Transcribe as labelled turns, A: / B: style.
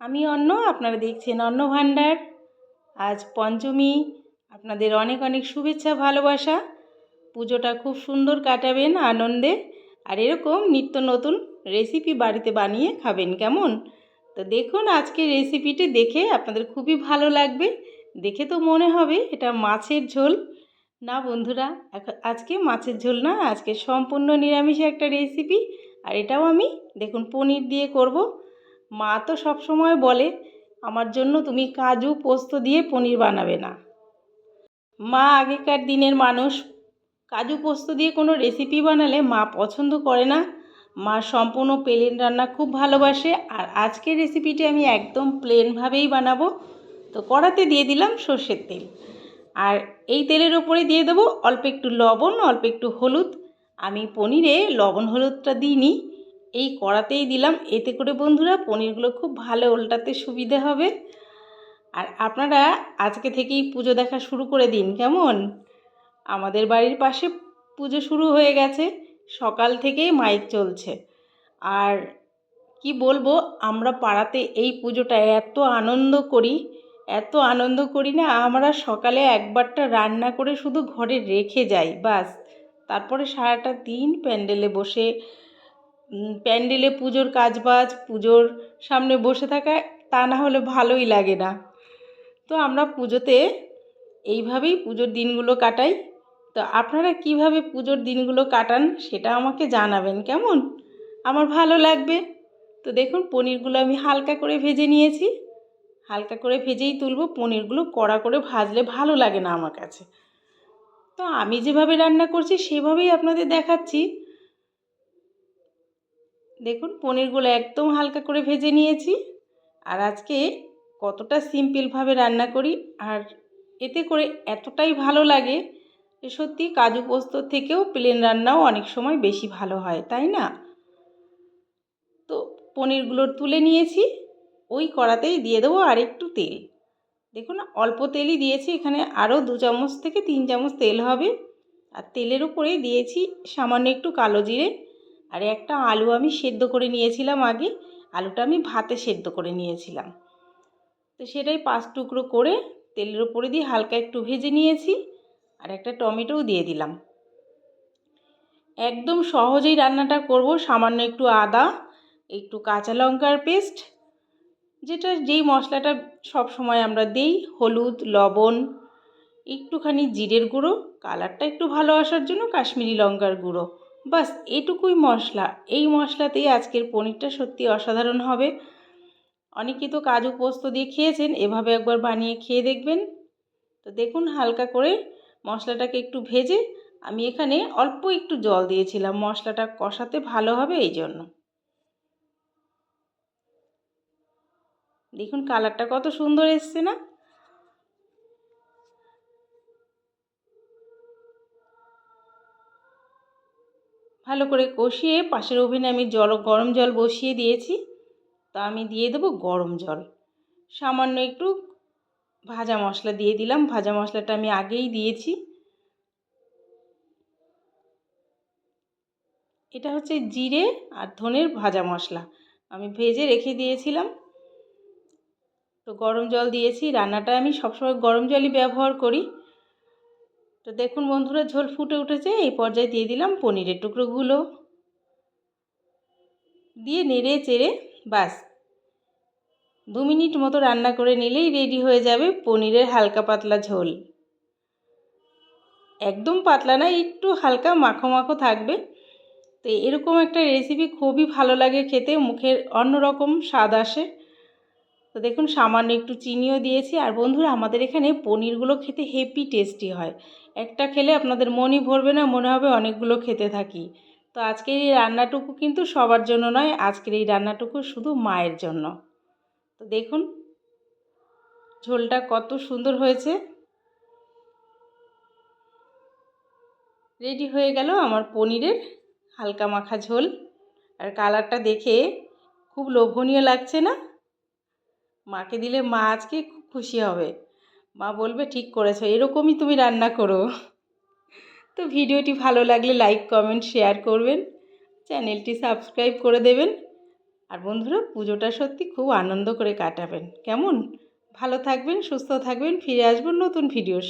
A: আমি অন্য, আপনারা দেখছেন অন্ন ভাণ্ডার। আজ পঞ্চমী, আপনাদের অনেক অনেক শুভেচ্ছা, ভালোবাসা। পুজোটা খুব সুন্দর কাটাবেন আনন্দে। আর এরকম নিত্য নতুন রেসিপি বাড়িতে বানিয়ে খাবেন, কেমন? তো দেখুন আজকে রেসিপিটি দেখে আপনাদের খুবই ভালো লাগবে। দেখে তো মনে হবে এটা মাছের ঝোল। না বন্ধুরা আজকে মাছের ঝোল না, আজকে সম্পূর্ণ নিরামিষ একটা রেসিপি আর এটাও আমি, দেখুন, পনির দিয়ে করব। মা তো সব সময় বলে, আমার জন্য তুমি কাজু, পোস্ত দিয়ে পনির বানাবে না। মা আগেকার দিনের মানুষ কাজু, পোস্ত দিয়ে কোনো রেসিপি বানালে মা পছন্দ করে না। মা সম্পূর্ণ প্লেন রান্না খুব ভালোবাসে আর আজকের রেসিপিটি আমি একদম প্লেনভাবেই বানাবো। তো কড়াতে দিয়ে দিলাম সর্ষের তেল। আর এই তেলের ওপরে দিয়ে দেবো অল্প একটু লবণ, অল্প একটু হলুদ। আমি পনিরে লবণ হলুদটা দিইনি। এই কড়াতেই দিলাম। এতে করে বন্ধুরা পনিরগুলো খুব ভালো উল্টাতে সুবিধে হবে। আর আপনারা আজকে থেকেই পুজো দেখা শুরু করে দিন, কেমন? আমাদের বাড়ির পাশে পুজো শুরু হয়ে গেছে। সকাল থেকেই মাইক চলছে। আর কি বলব, আমরা পাড়াতে এই পুজোটা এত আনন্দ করি, এত আনন্দ করি না, আমরা সকালে একবারটা রান্না করে শুধু ঘরে রেখে যাই, বাস। তারপরে সারাটা দিন প্যান্ডেলে বসে প্যান্ডেলে পুজোর কাজবাজ, পুজোর সামনে বসে থাকা, তা না হলে ভালোই লাগে না। তো আমরা পুজোতে এইভাবেই পুজোর দিনগুলো কাটাই। তো আপনারা কীভাবে পুজোর দিনগুলো কাটান সেটা আমাকে জানাবেন, কেমন? আমার ভালো লাগবে। তো দেখুন, পনিরগুলো আমি হালকা করে ভেজে নিয়েছি। হালকা করে ভেজেই তুলবো, পনিরগুলো কড়া করে ভাজলে ভালো লাগে না আমার কাছে। তো আমি যেভাবে রান্না করছি, সেভাবেই আপনাদের দেখাচ্ছি। দেখুন, পনিরগুলো একদম হালকা করে ভেজে নিয়েছি। আর আজকে কতটা সিম্পলভাবে রান্না করি, আর এতে করে এতটাই ভালো লাগে সত্যি কাজু পোস্ত থেকেও প্লেন রান্নাও অনেক সময় বেশি ভালো হয়, তাই না? তো পনিরগুলো তুলে নিয়েছি, ওই কড়াতেই দিয়ে দেবো আর একটু তেল। দেখুন, অল্প তেলই দিয়েছি, এখানে আরও দু চামচ থেকে তিন চামচ তেল হবে। আর তেলের উপরে দিয়েছি সামান্য একটু কালো জিরে আর একটা আলু আমি সেদ্ধ করে নিয়েছিলাম আগে, আলুটা আমি ভাতে সেদ্ধ করে নিয়েছিলাম। তো সেটাই পাঁচ টুকরো করে তেলের উপরে দিয়ে হালকা একটু ভেজে নিয়েছি আর একটা টমেটোও দিয়ে দিলাম। একদম সহজেই রান্নাটা করব, সামান্য একটু আদা, একটু কাঁচা লঙ্কার পেস্ট, যেটা যেই মশলাটা সব সময় আমরা দিই, হলুদ, লবণ, একটুখানি জিরের গুঁড়ো, কালারটা একটু ভালো আসার জন্য কাশ্মীরি লঙ্কার গুঁড়ো। বাস, এটুকুই মশলা। এই মশলাতেই আজকের পনিরটা সত্যি অসাধারণ হবে। অনেকে তো কাজু পোস্ত দিয়ে খেয়েছেন, এভাবে একবার বানিয়ে খেয়ে দেখবেন। তো দেখুন, হালকা করে মশলাটাকে একটু ভেজে আমি এখানে অল্প একটু জল দিয়েছিলাম। মশলাটা কষাতে ভালো হবে এই জন্য। দেখুন, কালারটা কত সুন্দর এসছে না? ভালো করে কষিয়ে পাশের ওভেনে আমি জল, গরম জল বসিয়ে দিয়েছি। তা আমি দিয়ে দেবো গরম জল। সামান্য একটু ভাজা মশলা দিয়ে দিলাম। ভাজা মশলাটা আমি আগেই দিয়েছি। এটা হচ্ছে জিরে আর ধনের ভাজা মশলা। আমি ভেজে রেখে দিয়েছিলাম। তো গরম জল দিয়েছি। রান্নাটা আমি সবসময় গরম জলই ব্যবহার করি। তো দেখুন বন্ধুরা, ঝোল ফুটে উঠেছে। এই পর্যায়ে দিয়ে দিলাম পনিরের টুকরোগুলো। দিয়ে নেড়ে চেড়ে বাস। দু মিনিট মতো রান্না করে নিলেই রেডি হয়ে যাবে পনিরের হালকা পাতলা ঝোল। একদম পাতলা না, একটু হালকা মাখো মাখো থাকবে। তো এরকম একটা রেসিপি খুবই ভালো লাগে খেতে, মুখের অন্যরকম স্বাদ আসে। তো দেখুন, সামান্য একটু চিনিও দিয়েছি। আর বন্ধুরা, আমাদের এখানে পনিরগুলো খেতে হেভি টেস্টি হয়। একটা খেলে আপনাদের মনই ভরবে না, মনে হবে অনেকগুলো খেতে থাকি। তো আজকের এই রান্নাটুকু কিন্তু সবার জন্য নয়, আজকের এই রান্নাটুকু শুধু মায়ের জন্য। তো দেখুন, ঝোলটা কত সুন্দর হয়েছে। রেডি হয়ে গেল আমার পনিরের হালকা মাখা ঝোল। আর কালারটা দেখে খুব লোভনীয় লাগছে না? মাকে দিলে মা আজকে খুব খুশি হবে। মা বলবে, ঠিক করেছ, এরকমই তুমি রান্না করো। তো ভিডিওটি ভালো লাগলে লাইক, কমেন্ট, শেয়ার করবেন, চ্যানেলটি সাবস্ক্রাইব করে দেবেন। আর বন্ধুরা, পুজোটা সত্যি খুব আনন্দ করে কাটাবেন। কেমন? ভালো থাকবেন, সুস্থ থাকবেন, ফিরে আসবেন নতুন ভিডিওর